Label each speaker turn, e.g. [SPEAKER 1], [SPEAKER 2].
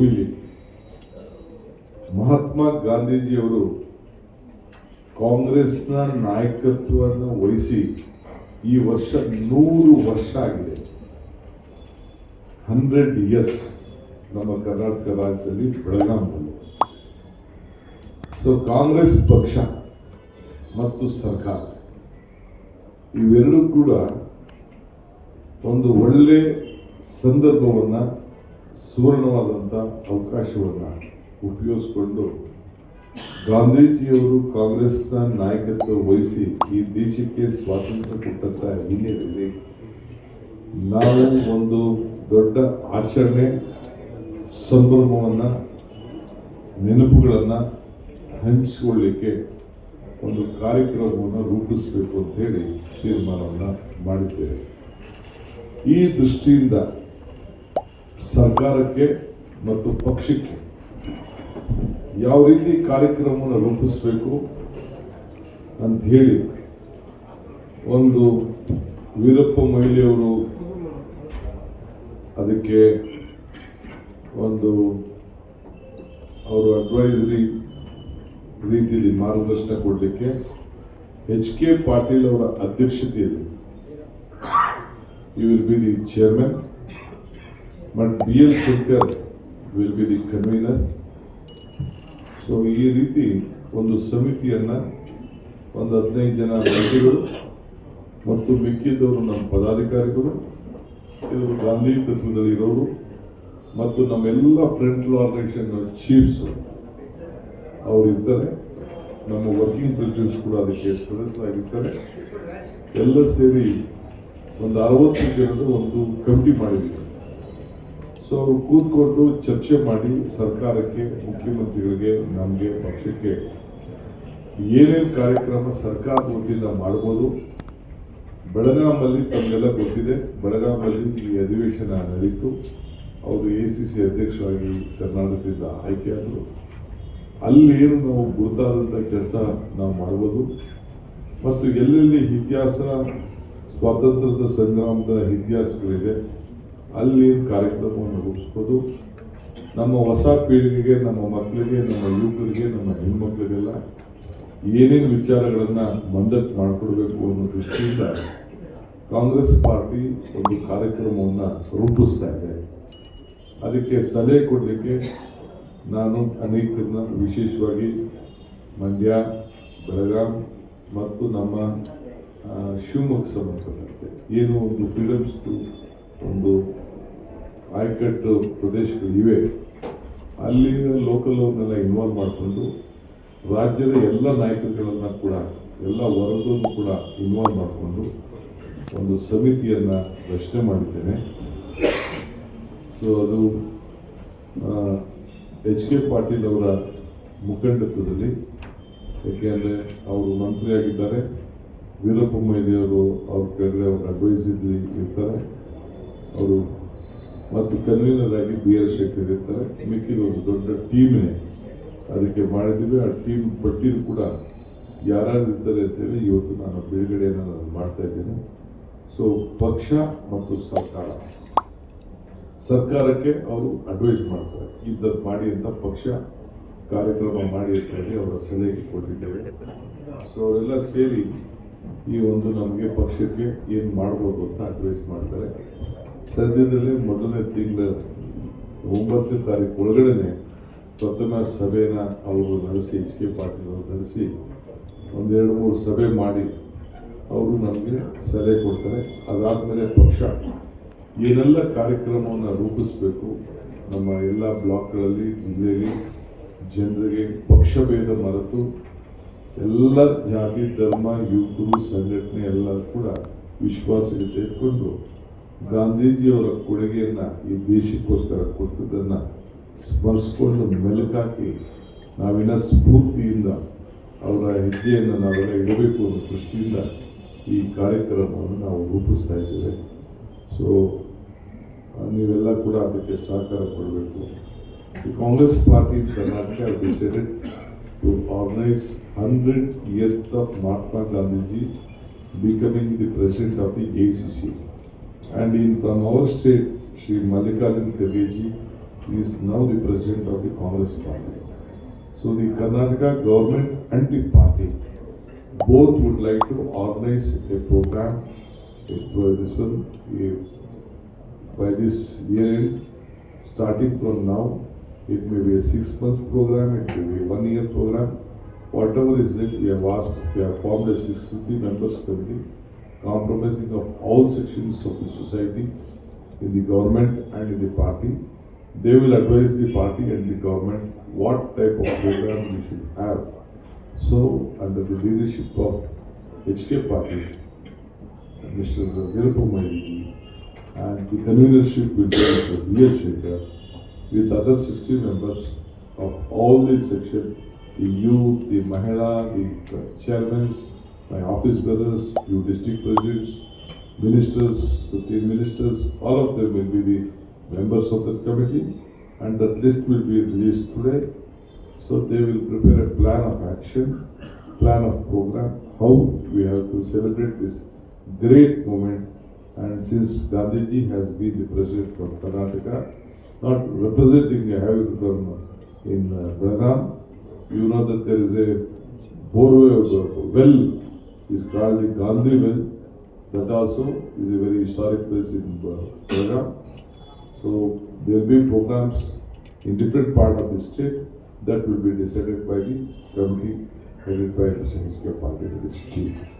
[SPEAKER 1] ಭೂಮಿಲಿ ಮಹಾತ್ಮ ಗಾಂಧೀಜಿಯವರು ಕಾಂಗ್ರೆಸ್ನ ನಾಯಕತ್ವವನ್ನು ವಹಿಸಿ ಈ ವರ್ಷ ನೂರು ವರ್ಷ ಆಗಿದೆ. ಹಂಡ್ರೆಡ್ ಇಯರ್ಸ್ ನಮ್ಮ ಕರ್ನಾಟಕ ರಾಜ್ಯದಲ್ಲಿ ಬೆಳಗಾಂ ಸೊ, ಕಾಂಗ್ರೆಸ್ ಪಕ್ಷ ಮತ್ತು ಸರ್ಕಾರ ಇವೆರಡೂ ಕೂಡ ಒಂದು ಒಳ್ಳೆ ಸಂದರ್ಭವನ್ನು ಸುವರ್ಣವಾದಂಥ ಅವಕಾಶವನ್ನು ಉಪಯೋಗಿಸ್ಕೊಂಡು ಗಾಂಧೀಜಿಯವರು ಕಾಂಗ್ರೆಸ್ನ ನಾಯಕತ್ವ ವಹಿಸಿ ಈ ದೇಶಕ್ಕೆ ಸ್ವಾತಂತ್ರ್ಯ ಕೊಟ್ಟಂಥ ಹಿನ್ನೆಲೆಯಲ್ಲಿ ನಾವು ಒಂದು ದೊಡ್ಡ ಆಚರಣೆ, ಸಂಭ್ರಮವನ್ನು, ನೆನಪುಗಳನ್ನು ಹಂಚಿಕೊಳ್ಳಿಕ್ಕೆ ಒಂದು ಕಾರ್ಯಕ್ರಮವನ್ನು ರೂಪಿಸಬೇಕು ಅಂತ ಹೇಳಿ ತೀರ್ಮಾನವನ್ನು ಮಾಡಿದ್ದೇವೆ. ಈ ದೃಷ್ಟಿಯಿಂದ ಸರ್ಕಾರಕ್ಕೆ ಮತ್ತು ಪಕ್ಷಕ್ಕೆ ಯಾವ ರೀತಿ ಕಾರ್ಯಕ್ರಮವನ್ನು ರೂಪಿಸಬೇಕು ಅಂತ ಹೇಳಿ ಒಂದು ವೀರಪ್ಪ ಮೊಯ್ಲಿಯವರು ಅದಕ್ಕೆ ಒಂದು ಅವರು ಅಡ್ವೈಸರಿ ರೀತಿಯಲ್ಲಿ ಮಾರ್ಗದರ್ಶನ ಕೊಡಲಿಕ್ಕೆ ಎಚ್ ಕೆ ಪಾಟೀಲ್ ಅವರ ಅಧ್ಯಕ್ಷತೆಯಲ್ಲಿ you will be the chairman but B L Shankar will be the convener so ಈ ರೀತಿ ಒಂದು ಸಮಿತಿಯನ್ನು ಒಂದು ಹದಿನೈದು ಜನ ವ್ಯಕ್ತಿಗಳು ಮತ್ತು ಮಿಕ್ಕಿದ್ದವರು ನಮ್ಮ ಪದಾಧಿಕಾರಿಗಳು, ಇವರು ಗಾಂಧಿ ತತ್ವದಲ್ಲಿ ಇರೋರು ಮತ್ತು ನಮ್ಮೆಲ್ಲ ಫ್ರಂಟ್ ಆರ್ಗನೈಸೇಷನ್ ಚೀಫ್ಸ್ ಅವರು ಇರ್ತಾರೆ. ನಮ್ಮ ವರ್ಕಿಂಗ್ ಪ್ರೆಸಿಡೆಂಟ್ಸ್ ಕೂಡ ಅದಕ್ಕೆ ಸದಸ್ಯರಾಗಿರ್ತಾರೆ. ಎಲ್ಲ ಸೇರಿ ಒಂದು ಅರವತ್ತು ಜನರು ಒಂದು ಕಮಿಟಿ ಮಾಡಿದ್ದೀವಿ. ಸೊ ಅವರು ಕೂತ್ಕೊಂಡು ಚರ್ಚೆ ಮಾಡಿ ಸರ್ಕಾರಕ್ಕೆ, ಮುಖ್ಯಮಂತ್ರಿಗಳಿಗೆ ನಮಗೆ ಪಕ್ಷಕ್ಕೆ ಏನೇನು ಕಾರ್ಯಕ್ರಮ ಸರ್ಕಾರದ ವತಿಯಿಂದ ಮಾಡ್ಬೋದು ಬೆಳಗಾಮಲ್ಲಿ ತಮಗೆಲ್ಲ ಗೊತ್ತಿದೆ. ಬೆಳಗಾವಲ್ಲಿ ಈ ಅಧಿವೇಶನ ನಡೀತು. ಅವರು ಎ ಸಿ ಸಿ ಅಧ್ಯಕ್ಷರಾಗಿ ಕರ್ನಾಟಕದಿಂದ ಆಯ್ಕೆಯಾದರು ಅಲ್ಲಿ ಏನು ನಾವು ಗುರುತಾದಂಥ ಕೆಲಸ ನಾವು ಮಾಡ್ಬೋದು. ಮತ್ತು ಎಲ್ಲೆಲ್ಲಿ ಇತಿಹಾಸ, ಸ್ವಾತಂತ್ರ್ಯದ ಸಂಗ್ರಾಮದ ಇತಿಹಾಸಗಳಿದೆ ಅಲ್ಲಿ ಕಾರ್ಯಕ್ರಮವನ್ನು ರೂಪಿಸ್ಬೋದು. ನಮ್ಮ ಹೊಸ ಪೀಳಿಗೆಗೆ, ನಮ್ಮ ಮಕ್ಕಳಿಗೆ, ನಮ್ಮ ಯುವಕರಿಗೆ, ನಮ್ಮ ಹೆಣ್ಮಕ್ಳಿಗೆಲ್ಲ ಏನೇನು ವಿಚಾರಗಳನ್ನು ಮಂದಟ್ಟು ಮಾಡಿಕೊಡ್ಬೇಕು ಅನ್ನೋ ದೃಷ್ಟಿಯಿಂದ ಕಾಂಗ್ರೆಸ್ ಪಾರ್ಟಿ ಒಂದು ಕಾರ್ಯಕ್ರಮವನ್ನು ರೂಪಿಸ್ತಾ ಇದೆ. ಅದಕ್ಕೆ ಸಲಹೆ ಕೊಡಲಿಕ್ಕೆ ನಾನು ಅನೇಕರನ್ನ ವಿಶೇಷವಾಗಿ ಮಂಡ್ಯ, ಬೆಳಗಾಂ ಮತ್ತು ನಮ್ಮ ಶಿವಮೊಗ್ಗ ಸಂಬಂಧಪಟ್ಟಂತೆ. ಏನು ಒಂದು ಫ್ರೀಡಮ್ಸ್ದು ಒಂದು ಆಯಕಟ್ಟು ಪ್ರದೇಶಗಳಿವೆ ಅಲ್ಲಿ ಲೋಕಲ್ ಅವ್ರನ್ನೆಲ್ಲ ಇನ್ವಾಲ್ವ್ ಮಾಡಿಕೊಂಡು ರಾಜ್ಯದ ಎಲ್ಲ ನಾಯಕರುಗಳನ್ನು ಕೂಡ, ಎಲ್ಲ ವರ್ಗದಲ್ಲೂ ಕೂಡ ಇನ್ವಾಲ್ವ್ ಮಾಡಿಕೊಂಡು ಒಂದು ಸಮಿತಿಯನ್ನು ರಚನೆ ಮಾಡಿದ್ದೇನೆ. ಸೊ ಅದು ಎಚ್ ಕೆ ಪಾಟೀಲ್ ಅವರ ಮುಖಂಡತ್ವದಲ್ಲಿ ಯಾಕೆಂದರೆ ಅವರು ಮಂತ್ರಿಯಾಗಿದ್ದಾರೆ. ವೀರಪ್ಪ ಮೊಯ್ಲಿಯವರು ಅವ್ರ ಕೆಳಗಡೆ ಅವ್ರನ್ನ ಅಡ್ವೈಸಿದ್ಲಿ ಇರ್ತಾರೆ. ಅವರು ಮತ್ತು ಕನ್ವೀನರ್ ಆಗಿ ಬಿ ಆರ್ ಶೇಖರ್ ಇರ್ತಾರೆ. ಮಿಕ್ಕಿದ ಒಂದು ದೊಡ್ಡ ಟೀಮ್ನೇ ಅದಕ್ಕೆ ಮಾಡಿದ್ದೀವಿ. ಆ ಟೀಮ್ ಪಟ್ಟಿನೂ ಕೂಡ ಯಾರ್ಯಾರು ಇರ್ತಾರೆ ಅಂತೇಳಿ ಇವತ್ತು ನಾನು ಬಿಡುಗಡೆಯನ್ನು ನಾನು ಮಾಡ್ತಾ ಇದ್ದೇನೆ. ಸೊ ಪಕ್ಷ ಮತ್ತು ಸರ್ಕಾರ. ಸರ್ಕಾರಕ್ಕೆ ಅವರು ಅಡ್ವೈಸ್ ಮಾಡ್ತಾರೆ. ಇದ್ದದ್ದು ಮಾಡಿ ಅಂತ ಪಕ್ಷ ಕಾರ್ಯಕ್ರಮ ಮಾಡಿ ಅಂತ ಹೇಳಿ ಅವರ ಸಲಹೆ ಕೊಟ್ಟಿದ್ದೇವೆ. ಸೊ ಅವರೆಲ್ಲ ಸೇರಿ ಈ ಒಂದು ನಮಗೆ ಪಕ್ಷಕ್ಕೆ ಏನು ಮಾಡ್ಬೋದು ಅಂತ ಅಡ್ವೈಸ್ ಮಾಡ್ತಾರೆ. ಸದ್ಯದಲ್ಲೇ ಮೊದಲನೇ ತಿಂಗಳ ಒಂಬತ್ತನೇ ತಾರೀಕು ಒಳಗಡೆನೆ ಪ್ರಥಮ ಸಭೆನ ಅವರು ನಡೆಸಿ, ಎಚ್ ಕೆ ಪಾಟೀಲ್ ಅವರು ನಡೆಸಿ ಒಂದೆರಡು ಮೂರು ಸಭೆ ಮಾಡಿ ಅವರು ನಮಗೆ ಸಲಹೆ ಕೊಡ್ತಾರೆ. ಅದಾದಮೇಲೆ ಪಕ್ಷ ಏನೆಲ್ಲ ಕಾರ್ಯಕ್ರಮವನ್ನು ರೂಪಿಸಬೇಕು ನಮ್ಮ ಎಲ್ಲ ಬ್ಲಾಕ್ಗಳಲ್ಲಿ, ಜಿಲ್ಲೆಯಲ್ಲಿ ಜನರಿಗೆ ಪಕ್ಷಭೇದ ಮರೆತು ಎಲ್ಲ ಜಾತಿ, ಧರ್ಮ ಯುವಕರು ಸಂಘಟನೆ ಎಲ್ಲ ಕೂಡ ವಿಶ್ವಾಸಕ್ಕೆ ತೆಗೆದುಕೊಂಡು ಗಾಂಧೀಜಿಯವರ ಕೊಡುಗೆಯನ್ನು ಈ ದೇಶಕ್ಕೋಸ್ಕರ ಕೊಟ್ಟದ್ದನ್ನು ಸ್ಮರಿಸ್ಕೊಂಡು ಮೆಲುಕಾಕಿ ನಾವಿನ ಸ್ಫೂರ್ತಿಯಿಂದ ಅವರ ಹೆಜ್ಜೆಯನ್ನು ನಾವೆಲ್ಲ ಇಡಬೇಕು ಅನ್ನೋ ದೃಷ್ಟಿಯಿಂದ ಈ ಕಾರ್ಯಕ್ರಮವನ್ನು ನಾವು ರೂಪಿಸ್ತಾ ಇದ್ದೇವೆ ಸೊ ನೀವೆಲ್ಲ ಕೂಡ ಅದಕ್ಕೆ ಸಹಕಾರ ಕೊಡಬೇಕು Congress Party in Karnataka have decided to organize 100 years of Mahatma Gandhiji becoming the president of the ACC. And in from our state, Sri Mallikarjun Kharge ji, is now the president of the Congress party. So the Karnataka government and the party both would like to organize a program, pro- this one, by this year end, starting from now, it may be a six month program, it may be a one year program. Whatever is it, we have asked, we have formed a sixty members committee compromising of all sections of the society in the government and in the party. They will advise the party and the government what type of program we should have. So, under the leadership of HK Party, Mr. Viruppa Moili, and the convenership will be Mr. Shekhar, with other sixty members of all the section, the youth, the Mahila, the chairmans, my office brothers, few district presidents, ministers, fifteen ministers, all of them will be the members of that committee, and that list will be released today. So they will prepare a plan of action, plan of program, how we have to celebrate this great moment. And since Gandhiji has been the president from Karnataka, not representing, have it from in uh, you know that there is a borewell, well is called the Gandhi well. That also is a very historic place in uh, Belgaum. So there will be programs in different part of the state that will be decided by the committee headed by Mr. Sanskrit Party it is.